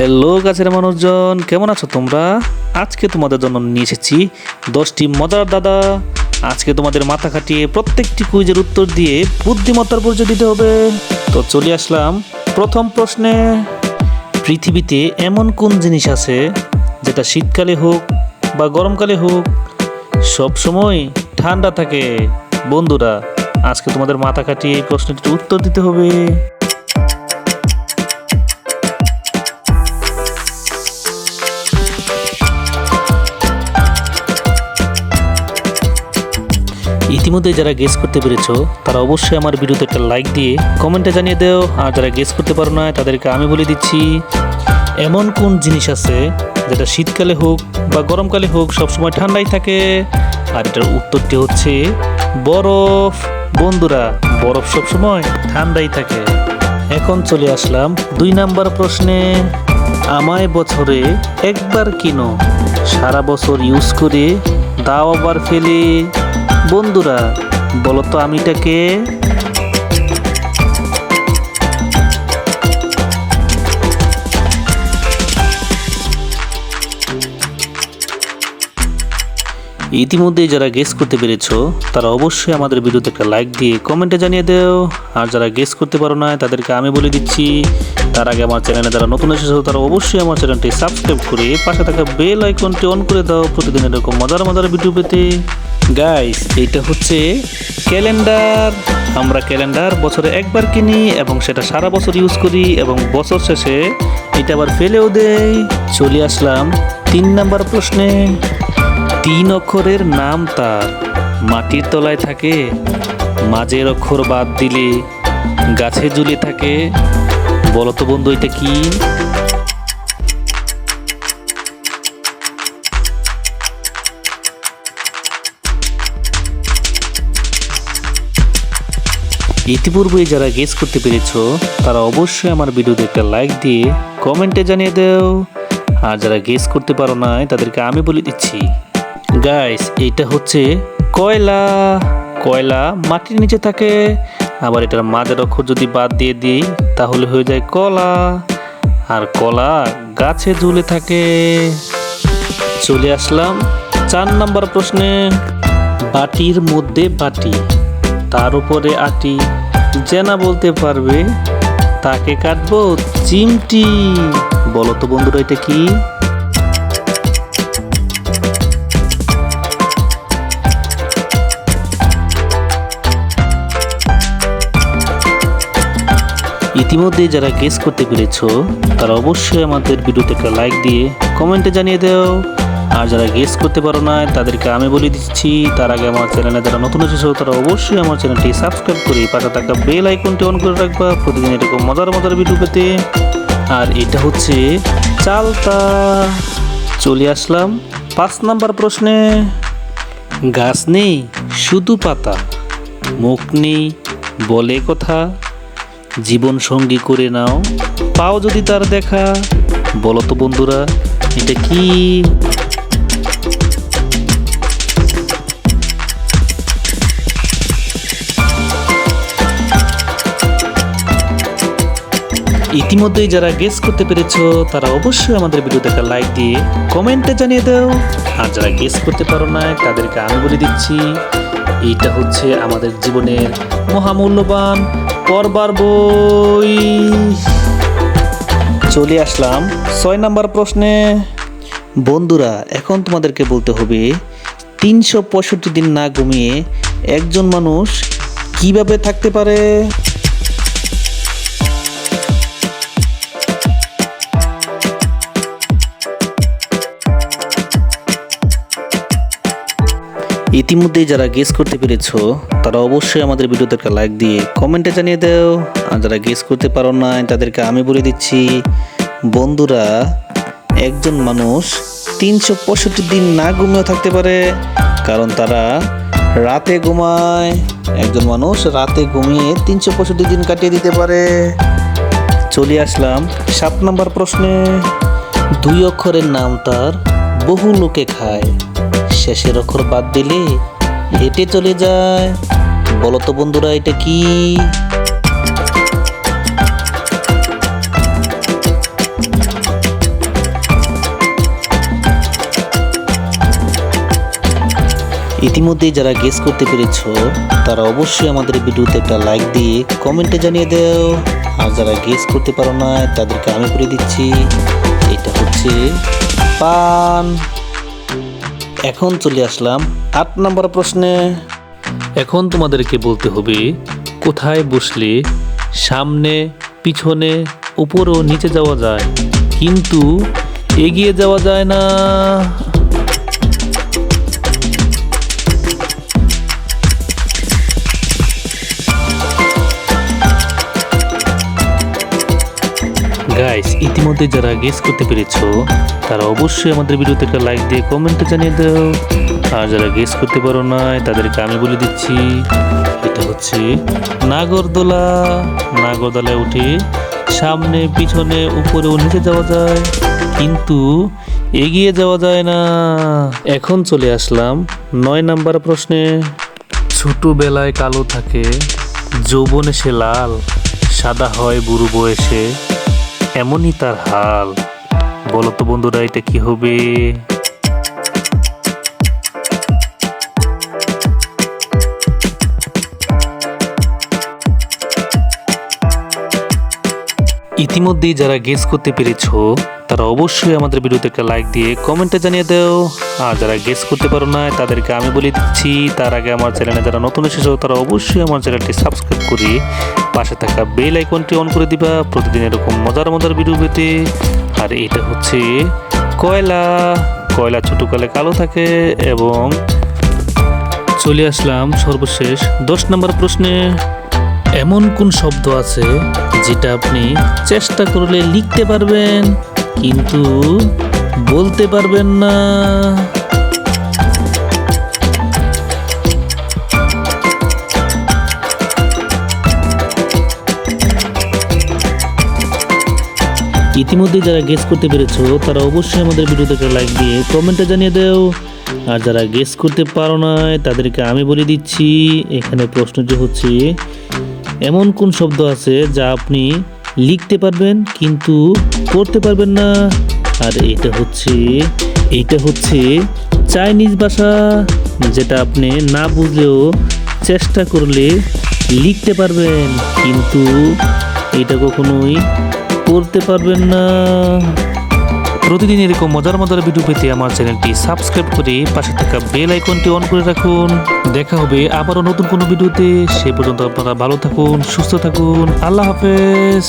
Hello গাছের মানুষজন, কেমন আছো তোমরা? আজকে তোমাদের জন্য নিয়ে এসেছি দশটি মজার দাদা। আজকে তোমাদের মাথা খাটিয়ে প্রত্যেকটি কুইজের উত্তর দিয়ে বুদ্ধিমত্তার পরিচয় দিতে হবে। তো চলে আসলাম প্রথম প্রশ্নে। পৃথিবীতে এমন কোন জিনিস আছে যেটা শীতকালে হোক বা গরমকালে হোক, সব সময় ঠান্ডা থাকে? বন্ধুরা, আজকে তোমাদের মাথা খাটিয়ে এই প্রশ্নটির উত্তর দিতে হবে। ইতিমধ্যে যারা গেস করতে পেরেছ, তারা অবশ্যই আমার ভিডিওতে একটা লাইক দিয়ে কমেন্টে জানিয়ে দাও। আর যারা গেস করতে পারো না তাদেরকে আমি বলে দিচ্ছি, এমন কোন জিনিস আছে যেটা শীতকালে হোক বা গরমকালে হোক সবসময় ঠান্ডাই থাকে? আর এটার উত্তরটি হচ্ছে, বরফ। বন্ধুরা, বরফ সবসময় ঠান্ডাই থাকে। এখন চলে আসলাম দুই নাম্বার প্রশ্নে। আমায় বছরে একবার কিনো, সারা বছর ইউজ করে দাও আবার ফেলে। বন্ধুরা বলো তো আমিটাকে? ইতিমধ্যে যারা গেস করতে পেরেছ, তারা অবশ্যই আমাদের ভিডিওতে একটা লাইক দিয়ে কমেন্টে জানিয়ে দাও। আর যারা গেস করতে পারো না তাদেরকে আমি বলে দিচ্ছি, তার আগে আমার চ্যানেলে যারা নতুন এসেছ, তারা অবশ্যই আমার চ্যানেলটি সাবস্ক্রাইব করে পাশে থাকা বেল আইকনটি অন করে দাও। প্রতিদিন এরকম মজার মজার ভিডিও পেতে। গাইস এইটা হচ্ছে ক্যালেন্ডার। আমরা ক্যালেন্ডার বছরে একবার কিনি এবং সেটা সারা বছর ইউজ করি এবং বছর শেষে এটা আবার ফেলেও দেই। চলে আসলাম তিন নাম্বার প্রশ্নে। তিন অক্ষরের নাম তার। মাটির তলায় থাকে, মাঝের অক্ষর বাদ দিলে গাছে ঝুলে থাকে। বলতো বন্ধু, এটা কি? ইতিপূর্বে যারা গেস করতে পেরেছ, তারা অবশ্যই আমার ভিডিওতে একটা লাইক দিয়ে কমেন্টে জানিয়ে দাও। আর যারা গেস করতে পারো না তাদেরকে আমি বলে দিচ্ছি। গাইস এটা হচ্ছে কয়লা। কয়লা মাটির নিচে থাকে। আবার এটার মাঝের অক্ষর যদি বাদ দিয়ে দিই, তাহলে হয়ে যায় কলা। আর কলা গাছে ঝুলে থাকে। চলে আসলাম চার নাম্বার প্রশ্নে। বাটির মধ্যে বাটি, তার উপরে আটি। জেনা বলতে পারবে, তাকে কাটবো চিমটি। বলো তো বন্ধুরা, এটা কি? ইতিমধ্যে যারা গেস করতে পেরেছ, তারা অবশ্যই আমাদের ভিডিওতে একটা লাইক দিয়ে কমেন্টে জানিয়ে দাও। আর যারা গেস করতে পারো না তাদেরকে আমি বলে দিচ্ছি, তার আগে আমার চ্যানেলে যারা নতুন এসেছ, তারা অবশ্যই আমার চ্যানেলটি সাবস্ক্রাইব করে পাশে থাকা বেল আইকনটি অন করে রাখবা। প্রতিদিন এরকম মজার মজার ভিডিও পেতে। আর এটা হচ্ছে চালতা। চলে আসলাম পাঁচ নাম্বার প্রশ্নে। গাছ নেই, শুধু পাতা। মুখ নেই, বলে কথা। জীবন সঙ্গী করে নাও, পাও যদি তার দেখা। বলো তো বন্ধুরা, এটা কি? ইতিমধ্যেই যারা গেস করতে পেরেছ, তারা অবশ্যই আমাদের ভিডিও দেখা লাইক দিয়ে কমেন্টে জানিয়ে দাও। আর যারা গেস করতে পারো না, তাদেরকে আমি বলে দিচ্ছি, এইটা হচ্ছে আমাদের জীবনের মহামূল্যবান পরবার বই। চলে আসলাম ছয় নাম্বার প্রশ্নে। বন্ধুরা, এখন তোমাদেরকে বলতে হবে, তিনশো পঁয়ষট্টি দিন না ঘুমিয়ে একজন মানুষ কীভাবে থাকতে পারে? ইতিমধ্যেই যারা গেস করতে পেরেছ, তারা অবশ্যই আমাদের ভিডিওতে একটা লাইক দিয়ে কমেন্টে জানিয়ে দাও। আর যারা গেস করতে পারো না তাদেরকে আমি বলে দিচ্ছি, বন্ধুরা, একজন মানুষ তিনশো পঁয়ষট্টি দিন না ঘুমিয়েও থাকতে পারে, কারণ তারা রাতে ঘুমায়। একজন মানুষ রাতে ঘুমিয়ে তিনশো পঁয়ষট্টি দিন কাটিয়ে দিতে পারে। চলে আসলাম সাত নম্বর প্রশ্নে। দুই অক্ষরের নাম তার বহু লোকে খায়। শেষের অক্ষর বাদ দিলে হেঁটে চলে যায়। বলতো বন্ধুরা, এটা কি? ইতিমধ্যে যারা গেস করতে পেরেছ, তারা অবশ্যই আমাদের ভিডিওতে একটা লাইক দিয়ে কমেন্টে জানিয়ে দেও। আর যারা গেস করতে পারো না তাদেরকে আমি করে দিচ্ছি, এটা হচ্ছে পান। এখন চলে আসলাম আট নম্বর প্রশ্নে। এখন তোমাদেরকে বলতে হবে, কোথায় বসলে সামনে, পিছনে উপরও নিচে যাওয়া যায়? কিন্তু এগিয়ে যাওয়া যায় না। গাইস ইতিমধ্যে যারা গেস করতে পেরেছ, তারা অবশ্যই আমাদের ভিডিওতে একটা লাইক দিয়ে কমেন্টে জানিয়ে দাও। আর যারা গেস করতে পারো না তাদেরকে আমি বলে দিচ্ছি, এটা হচ্ছে নাগরদোলা। নাগরদোলায় উঠে সামনে, পিছনে, উপরে ও নিচে যাওয়া যায়, কিন্তু এগিয়ে যাওয়া যায় না। এখন চলে আসলাম নয় নাম্বার প্রশ্নে। ছোটবেলায় কালো থাকে, যৌবনে সে লাল, সাদা হয় বুড়ো বয়সে। এমনই তার হাল। বলো তো বন্ধুরা এটা কি হবে? ইতিমধ্যেই যারা গেস করতে পেরেছ তারা অবশ্যই আমাদের ভিডিওতে লাইক দিয়ে কমেন্টে জানিয়ে দাও। আর যারা গেস করতে পারো না, তাদেরকে আমি বলে দিচ্ছি, তার আগে আমার চ্যানেলে যারা নতুন এসেছ, তারা অবশ্যই আমার চ্যানেলটি সাবস্ক্রাইব করে পাশে থাকা বেল আইকনটি অন করে দিবা। প্রতিদিন এরকম মজার মজার ভিডিও পেতে। আর এটা হচ্ছে কয়লা। কয়লা ছোট কালে কালো থাকে এবং চলে আসলাম সর্বশেষ দশ নম্বর প্রশ্নে। এমন কোন শব্দ আছে যেটা আপনি চেষ্টা করলে লিখতে পারবেন? কিন্তু বলতে পারবেন না। ইতিমধ্যে যারা গেস করতে পেরেছ, তারা অবশ্যই আমাদের ভিডিওতে একটা লাইক দিয়ে কমেন্টে জানিয়ে দেও। আর যারা গেস করতে পারো না তাদেরকে আমি বলে দিচ্ছি, এখানে প্রশ্নটি হচ্ছে, এমন কোন শব্দ আছে যা আপনি লিখতে পারবেন, কিন্তু করতে পারবেন না। আর এটা হচ্ছে এটা হচ্ছে চাইনিজ ভাষা, যেটা আপনি না বুঝলেও চেষ্টা করলে লিখতে পারবেন, কিন্তু এটা কখনোই করতে পারবেন না। প্রতিদিন এরকম মজার মজার ভিডিও পেতে আমার চ্যানেলটি সাবস্ক্রাইব করে পাশে থাকা বেল আইকনটি অন করে রাখুন। দেখা হবে আবারও নতুন কোনো ভিডিওতে সে পর্যন্ত আপনারা ভালো থাকুন, সুস্থ থাকুন। আল্লাহ হাফেজ।